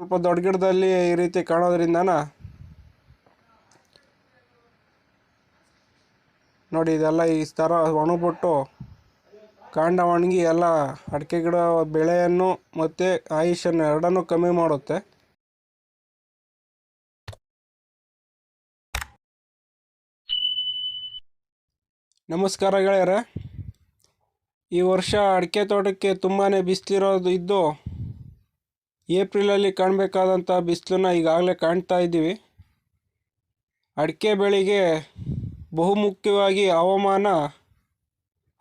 ಸ್ವಲ್ಪ ದೊಡ್ಡ ಗಿಡದಲ್ಲಿ ಈ ರೀತಿ ಕಾಣೋದ್ರಿಂದನ? ನೋಡಿ, ಇದೆಲ್ಲ ಈ ಥರ ಒಣಗ್ಬಿಟ್ಟು ಕಾಂಡ ಒಣಗಿ ಎಲ್ಲ ಅಡಿಕೆ ಗಿಡ ಬೆಳೆಯನ್ನು ಮತ್ತು ಆಯುಷನ್ನು ಎರಡನ್ನೂ ಕಮ್ಮಿ ಮಾಡುತ್ತೆ. ನಮಸ್ಕಾರ ಗೆಳೆಯರೆ. ಈ ವರ್ಷ ಅಡಿಕೆ ತೋಟಕ್ಕೆ ತುಂಬಾ ಬಿಸಿಲಿರೋದು ಇದ್ದು ಏಪ್ರಿಲಲ್ಲಿ ಕಾಣಬೇಕಾದಂಥ ಬಿಸಿಲನ್ನ ಈಗಾಗಲೇ ಕಾಣ್ತಾ ಇದ್ದೀವಿ. ಅಡಿಕೆ ಬೆಳೆಗೆ ಬಹುಮುಖ್ಯವಾಗಿ ಹವಾಮಾನ,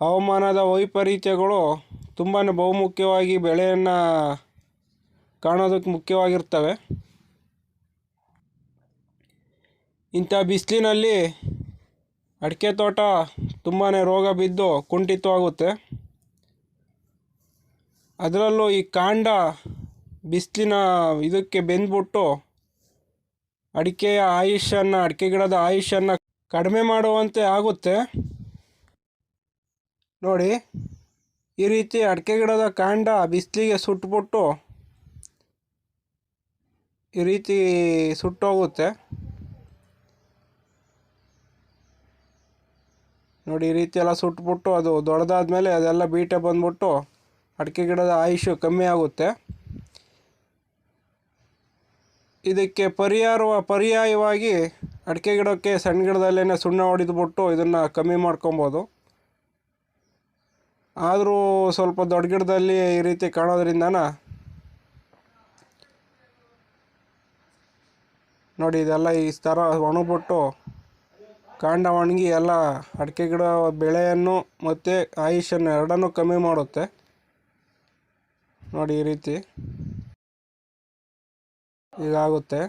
ಹವಾಮಾನದ ವೈಪರೀತ್ಯಗಳು ತುಂಬಾ ಬಹುಮುಖ್ಯವಾಗಿ ಬೆಳೆಯನ್ನು ಕಾಣೋದಕ್ಕೆ ಮುಖ್ಯವಾಗಿರ್ತವೆ. ಇಂಥ ಬಿಸಿಲಿನಲ್ಲಿ ಅಡಿಕೆ ತೋಟ ತುಂಬಾ ರೋಗ ಬಿದ್ದು ಕುಂಠಿತವಾಗುತ್ತೆ. ಅದರಲ್ಲೂ ಈ ಕಾಂಡ ಬಿಸಿಲಿನ ಇದಕ್ಕೆ ಬೆಂದ್ಬಿಟ್ಟು ಅಡಿಕೆಯ ಆಯುಷನ್ನು ಅಡಿಕೆ ಗಿಡದ ಆಯುಷನ್ನು ಕಡಿಮೆ ಮಾಡುವಂತೆ ಆಗುತ್ತೆ. ನೋಡಿ, ಈ ರೀತಿ ಅಡಿಕೆ ಗಿಡದ ಕಾಂಡ ಬಿಸಿಲಿಗೆ ಸುಟ್ಬಿಟ್ಟು ಈ ರೀತಿ ಸುಟ್ಟೋಗುತ್ತೆ. ನೋಡಿ, ಈ ರೀತಿ ಎಲ್ಲ ಸುಟ್ಬಿಟ್ಟು ಅದು ದೊಡ್ಡದಾದ ಮೇಲೆ ಅದೆಲ್ಲ ಬೀಟೆ ಬಂದ್ಬಿಟ್ಟು ಅಡಿಕೆ ಗಿಡದ ಆಯುಷ್ಯ ಕಮ್ಮಿ ಆಗುತ್ತೆ. ಇದಕ್ಕೆ ಪರಿಹಾರ ಪರ್ಯಾಯವಾಗಿ ಅಡಿಕೆ ಗಿಡಕ್ಕೆ ಸಣ್ಣ ಗಿಡದಲ್ಲೇ ಸುಣ್ಣ ಹೊಡೆದುಬಿಟ್ಟು ಇದನ್ನು ಕಮ್ಮಿ ಮಾಡ್ಕೊಬೋದು. ಆದರೂ ಸ್ವಲ್ಪ ದೊಡ್ಡ ಗಿಡದಲ್ಲಿ ಈ ರೀತಿ ಕಾಣೋದ್ರಿಂದನ ನೋಡಿ ಇದೆಲ್ಲ ಈ ಥರ ಒಣಗ್ಬಿಟ್ಟು ಕಾಂಡ ಒಣಗಿ ಎಲ್ಲ ಅಡಿಕೆ ಗಿಡ ಬೆಳೆಯನ್ನು ಮತ್ತು ಆಯುಷನ್ನು ಎರಡನ್ನೂ ಕಮ್ಮಿ ಮಾಡುತ್ತೆ. ನೋಡಿ ಈ ರೀತಿ. ಹೀಗಾಗುತ್ತೆ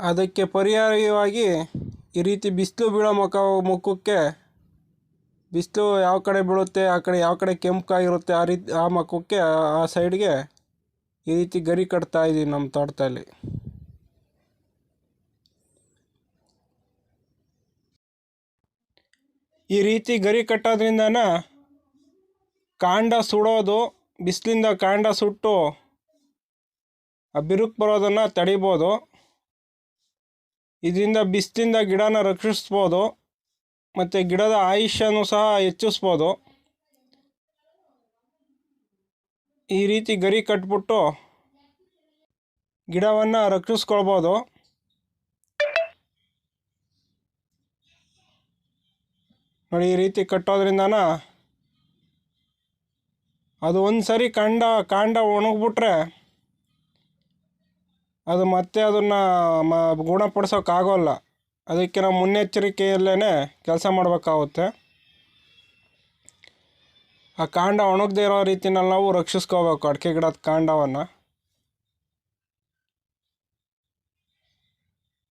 ಅದಕ್ಕೆ ಪರ್ಯಾಯವಾಗಿ ಈ ರೀತಿ ಬಿಸಿಲು ಬೀಳೋ ಮುಖ, ಮುಖಕ್ಕೆ ಬಿಸಿಲು ಯಾವ ಕಡೆ ಬೀಳುತ್ತೆ, ಆ ಕಡೆ ಯಾವ ಕಡೆ ಕೆಂಪಾಗಿರುತ್ತೆ ಆ ರೀತಿ, ಆ ಮುಖಕ್ಕೆ, ಆ ಸೈಡ್ಗೆ ಈ ರೀತಿ ಗರಿ ಕಟ್ತಾ ಇದ್ದೀವಿ ನಮ್ಮ ತೋಟದಲ್ಲಿ. ಈ ರೀತಿ ಗರಿ ಕಟ್ಟೋದ್ರಿಂದನ ಕಾಂಡ ಸುಡೋದು, ಬಿಸಿಲಿಂದ ಕಾಂಡ ಸುಟ್ಟು ಆ ಬಿರುಕು ಬರೋದನ್ನು ತಡಿಬೋದು. ಇದರಿಂದ ಬಿಸಿಲಿಂದ ಗಿಡನ ರಕ್ಷಿಸ್ಬೋದು. ಮತ್ತು ಗಿಡದ ಆಯುಷ್ಯನೂ ಸಹ ಹೆಚ್ಚಿಸ್ಬೋದು. ಈ ರೀತಿ ಗರಿ ಕಟ್ಬಿಟ್ಟು ಗಿಡವನ್ನು ರಕ್ಷಿಸ್ಕೊಳ್ಬೋದು. ನೋಡಿ, ಈ ರೀತಿ ಕಟ್ಟೋದ್ರಿಂದನ ಅದು ಒಂದು ಸರಿ ಕಾಂಡ ಕಾಂಡ ಒಣಗಿಬಿಟ್ರೆ ಅದು ಮತ್ತೆ ಅದನ್ನು ಮ, ಗುಣಪಡಿಸೋಕ್ಕಾಗೋಲ್ಲ. ಅದಕ್ಕೆ ನಾವು ಮುನ್ನೆಚ್ಚರಿಕೆಯಲ್ಲೇ ಕೆಲಸ ಮಾಡಬೇಕಾಗುತ್ತೆ. ಆ ಕಾಂಡ ಒಣಗದೇ ಇರೋ ರೀತಿನಲ್ಲಿ ನಾವು ರಕ್ಷಿಸ್ಕೋಬೇಕು ಅಡಿಕೆ ಗಿಡದ ಕಾಂಡವನ್ನು.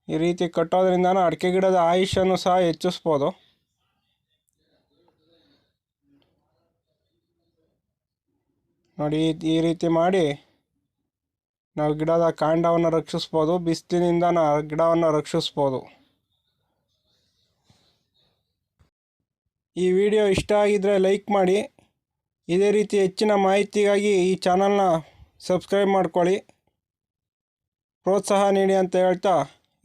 ಈ ರೀತಿ ಕಟ್ಟೋದ್ರಿಂದ ಅಡಿಕೆ ಗಿಡದ ಆಯುಷ್ಯನೂ ಸಹ ಹೆಚ್ಚಿಸ್ಬೋದು. ನೋಡಿ ಈ ರೀತಿ ಮಾಡಿ ನಾವು ಗಿಡದ ಕಾಂಡವನ್ನು ರಕ್ಷಿಸ್ಬೋದು, ಬಿಸಿಲಿನಿಂದ ನಾವು ಗಿಡವನ್ನು ರಕ್ಷಿಸ್ಬೋದು. ಈ ವಿಡಿಯೋ ಇಷ್ಟ ಆಗಿದ್ದರೆ ಲೈಕ್ ಮಾಡಿ. ಇದೇ ರೀತಿ ಹೆಚ್ಚಿನ ಮಾಹಿತಿಗಾಗಿ ಈ ಚಾನಲ್ನ ಸಬ್ಸ್ಕ್ರೈಬ್ ಮಾಡ್ಕೊಳ್ಳಿ. ಪ್ರೋತ್ಸಾಹ ನೀಡಿ ಅಂತ ಹೇಳ್ತಾ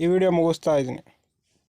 ಈ ವಿಡಿಯೋ ಮುಗಿಸ್ತಾ ಇದ್ದೀನಿ.